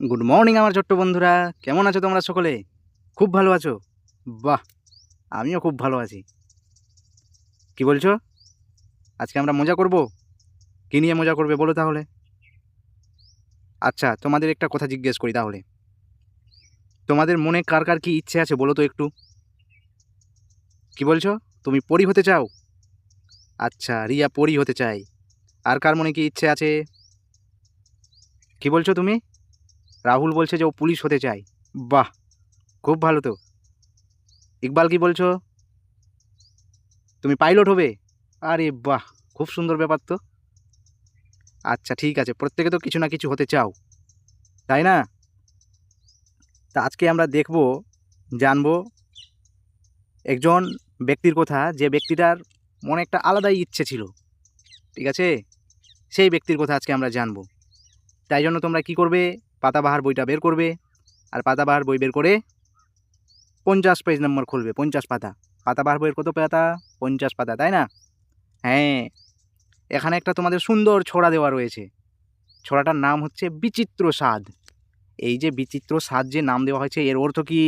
Good morning আমার ছোট্ট বন্ধুরা। কেমন আছো তোমরা সকলে? খুব ভালো আছো? বাহ, আমিও খুব ভালো আছি। কি বলছো? আজকে আমরা মজা করব? কী নিয়ে মজা করবে বলো তাহলে? আচ্ছা তোমাদের একটা কথা জিজ্ঞেস করি তাহলে। তোমাদের মনে কার কার কি ইচ্ছে আছে বলো তো একটু? কি বলছো? তুমি পরি হতে চাও? আচ্ছা রিয়া পরি হতে চাই আর কার মনে কি ইচ্ছে আছে? কি বলছো তুমি? রাহুল বলছে যে ও পুলিশ হতে চায়। বাহ, খুব ভালো তো। ইকবাল কি বলছো? তুমি পাইলট হবে? আরে বাহ, খুব সুন্দর ব্যাপার তো। আচ্ছা ঠিক আছে, প্রত্যেকে তো কিছু না কিছু হতে চাও, তাই না? তা আজকে আমরা দেখব, জানব একজন ব্যক্তির কথা, যে ব্যক্তিটার মনে একটা আলাদাই ইচ্ছে ছিল, ঠিক আছে? সেই ব্যক্তির কথা আজকে আমরা জানব। তাই জন্য তোমরা কি করবে? পাতাবাহার বইটা বের করবে আর পাতাবাহার বই বের করে পঞ্চাশ পেজ নম্বর খুলবে, পঞ্চাশ পাতা। পাতাবাহার বইয়ের কত পাতা? পঞ্চাশ পাতা, তাই না? হ্যাঁ এখানে একটা তোমাদের সুন্দর ছড়া দেওয়া রয়েছে। ছড়াটার নাম হচ্ছে বিচিত্র স্বাদ। এই যে বিচিত্র স্বাদ যে নাম দেওয়া হয়েছে, এর অর্থ কি?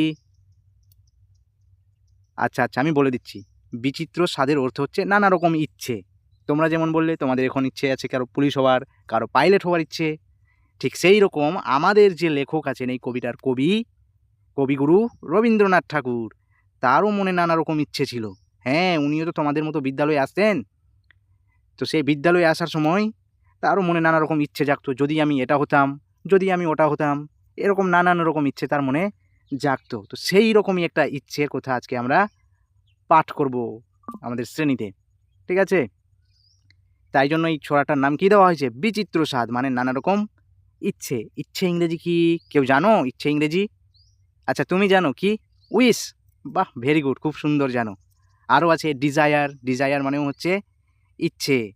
আচ্ছা আচ্ছা আমি বলে দিচ্ছি। বিচিত্র স্বাদের অর্থ হচ্ছে নানা রকম ইচ্ছে। তোমরা যেমন বললে, তোমাদের এখন ইচ্ছে আছে কারও পুলিশ হওয়ার, কারও পাইলট হওয়ার ইচ্ছে। ঠিক সেই রকম আমাদের যে লেখক আছেন এই কবিতার কবি, কবিগুরু রবীন্দ্রনাথ ঠাকুর, তারও মনে নানা রকম ইচ্ছে ছিল। হ্যাঁ উনিও তো তোমাদের মতো বিদ্যালয়ে আসতেন। তো সেই বিদ্যালয়ে আসার সময় তারও মনে নানা রকম ইচ্ছে জাগতো, যদি আমি এটা হতাম, যদি আমি ওটা হতাম, এরকম নানান রকম ইচ্ছে তার মনে জাগতো। তো সেই রকমই একটা ইচ্ছের কথা আজকে আমরা পাঠ করব আমাদের শ্রেণীতে। ঠিক আছে? তাই জন্য এই ছড়াটার নাম কি দেওয়া হয়েছে? বিচিত্র স্বাদ মানে নানা রকম ইচ্ছে ইচ্ছে ইংরেজি কি কেউ জানো? ইচ্ছে ইংরেজি? আচ্ছা তুমি জানো কি? উইস বাহ, ভেরি গুড, খুব সুন্দর জানো। আরও আছে ডিজায়ার ডিজায়ার মানেও হচ্ছে ইচ্ছে।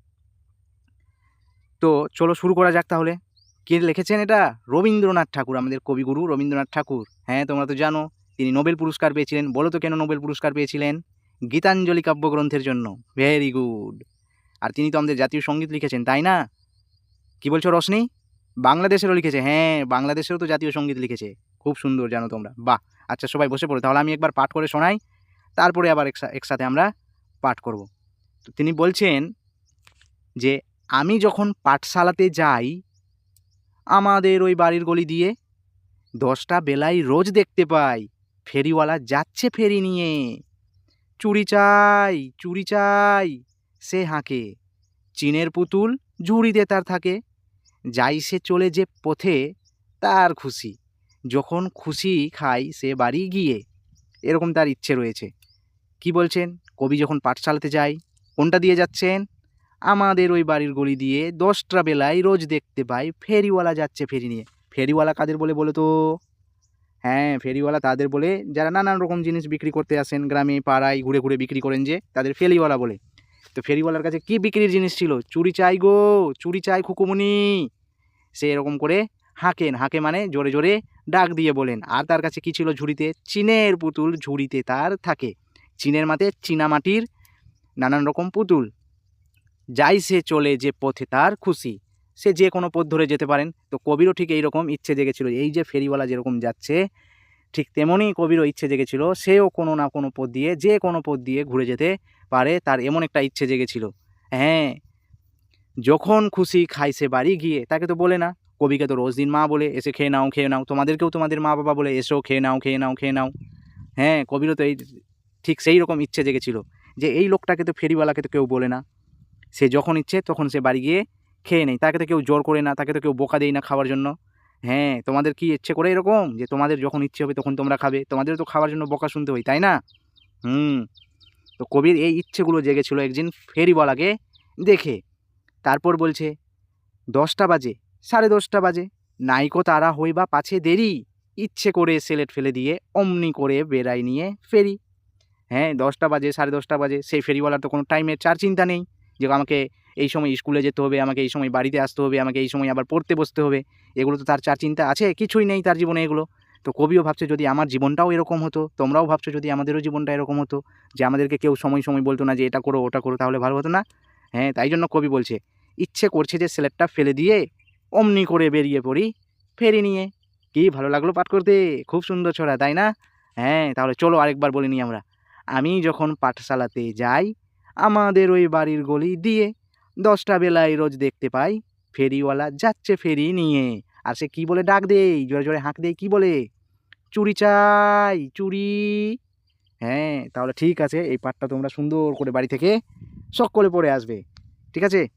তো চলো শুরু করা যাক তাহলে। কে লিখেছেন এটা? রবীন্দ্রনাথ ঠাকুর, আমাদের কবিগুরু রবীন্দ্রনাথ ঠাকুর। হ্যাঁ তোমরা তো জানো, তিনি নোবেল পুরস্কার পেয়েছিলেন। বলো তো কেন নোবেল পুরস্কার পেয়েছিলেন? গীতাঞ্জলি কাব্যগ্রন্থের জন্য। Very good. আর তিনি তো আমাদের জাতীয় সংগীত লিখেছেন, তাই না? কি বলছো রশনি বাংলাদেশেরও লিখেছে হ্যাঁ বাংলাদেশেরও তো জাতীয় সংগীত লিখেছে। খুব সুন্দর জানো তোমরা। বাহ আচ্ছা সবাই বসে পড়ো, তাহলে আমি একবার পাঠ করে শোনাই। তারপরে আবার একসা- একসাথে আমরা পাঠ করব। তো তিনি বলছেন যে, আমি যখন পাঠশালাতে যাই, আমাদের ওই বাড়ির গলি দিয়ে দশটা বেলায় রোজ দেখতে পাই, ফেরিওয়ালা যাচ্ছে ফেরি নিয়ে। চুরি চাই চুরি চাই, সে হাঁকে। চীনের পুতুল ঝুড়িতে তার থাকে। যাই সে চলে যে পথে, তার খুশি। যখন খুশি খাই সে বাড়ি গিয়ে, এরকম তার ইচ্ছে রয়েছে। কি বলছেন? কবি যখন পাঠশালাতে যায়, কোনটা দিয়ে যাচ্ছেন? আমাদের ওই বাড়ির গলি দিয়ে দশটা বেলায় রোজ দেখতে পাই ফেরিওয়ালা যাচ্ছে ফেরি নিয়ে। ফেরিওয়ালা কাদের বলে বলো তো? হ্যাঁ ফেরিওয়ালা তাদের বলে, যারা নানান রকম জিনিস বিক্রি করতে আসেন গ্রামে, পাড়ায়, ঘুরে ঘুরে বিক্রি করেন যে, তাদের ফেরিওয়ালা বলে। তো ফেরিওয়ালার কাছে কি বিক্রির জিনিস ছিল? চুরি চাই গো, চুরি চাই খুকুমুনি। সে এরকম করে হাঁকেন, হাঁকে মানে জোরে জোরে ডাক দিয়ে বলেন। আর তার কাছে কি ছিল ঝুড়িতে? চীনের পুতুল ঝুড়িতে তার থাকে। চীনের মাতে চীনামাটির নানান রকম পুতুল। যাই সে চলে যে পথে তার খুশি। সে যে কোনো পথ ধরে যেতে পারেন। তো কবিরও ঠিক এইরকম ইচ্ছে জেগেছিল। এই যে ফেরিওয়ালা যেরকম যাচ্ছে ঠিক তেমনই কবিরও ইচ্ছে জেগেছিল, সেও কোনো না কোনো পথ দিয়ে, যে কোনো পথ দিয়ে ঘুরে যেতে পারে, তার এমন একটা ইচ্ছে জেগেছিল। হ্যাঁ যখন খুশি খাই সে বাড়ি গিয়ে, তাকে তো বলে না, কবিকে তো রোজ দিন মা বলে, এসে খেয়ে নাও খেয়ে নাও, তোমাদেরকেও তোমাদের মা বাবা বলে, এসো, খেয়ে নাও খেয়ে নাও খেয়ে নাও। হ্যাঁ কবিরও তো এই ঠিক সেই রকম ইচ্ছে জেগেছিল, যে এই লোকটাকে তো ফেরিওয়ালাকে তো কেউ বলে না। সে যখন ইচ্ছে, তখন সে বাড়ি গিয়ে খেয়ে নেই তাকে তো কেউ জোর করে না, তাকে তো কেউ বোকা দেয় না খাওয়ার জন্য। হ্যাঁ তোমাদের কি ইচ্ছে করে এরকম? যে তোমাদের যখন ইচ্ছে হবে তখন তোমরা খাবে। তোমাদের তো খাওয়ার জন্য বকা শুনতে হয়, তাই না? হুম। তো কবির এই ইচ্ছেগুলো জেগেছিল একদিন ফেরিওয়ালাকে দেখে। তারপর বলছে, দশটা বাজে, সাড়ে দশটা বাজে। নাইকো তারা হই বা পাছে দেরি। ইচ্ছে করে সেলেট ফেলে দিয়ে অমনি করে বেড়াই নিয়ে ফেরি। হ্যাঁ দশটা বাজে, সাড়ে দশটা বাজে, সেই ফেরিওয়ালার তো কোনো টাইমের চার চিন্তা নেই। যে আমাকে এই সময় স্কুলে যেতে হবে, আমাকে এই সময় বাড়িতে আসতে হবে, আমাকে এই সময় আবার পড়তে বসতে হবে। এগুলো তো তার চার চিন্তা আছে, কিছুই নেই তার জীবনে এগুলো। তো কবিও ভাবছে যদি আমার জীবনটাও এরকম হতো, তোমরাও ভাবছ যদি আমাদেরও জীবনটা এরকম হতো, যে আমাদেরকে কেউ সময় সময় বলতো না যে এটা করো, ওটা করো, তাহলে ভালো হতো না। হ্যাঁ তাই জন্য কবি বলছে, ইচ্ছে করছে যে স্লেটটা ফেলে দিয়ে অমনি করে বেরিয়ে পড়ি, ফেরি নিয়ে। কি ভালো লাগল পাঠ করতে, খুব সুন্দর ছড়া, তাই না? হ্যাঁ তাহলে চলো আরেকবার বলে নিই আমরা। আমি যখন পাঠশালাতে যাই, আমাদের ওই বাড়ির গলি দিয়ে দশটা বেলায় রোজ দেখতে পাই। ফেরিওয়ালা যাচ্ছে ফেরি নিয়ে। আর সে কী বলে? ডাক দেই জোরে জোরে হাঁক দেই কী বলে? চুরি চাই, চুরি। হ্যাঁ তাহলে ঠিক আছে। এই পাঠটা তোমরা সুন্দর করে বাড়ি থেকে সকলে পড়ে আসবে। ঠিক আছে?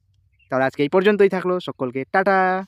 তাহলে আজকে এই পর্যন্তই থাকল। সকলকে টাটা।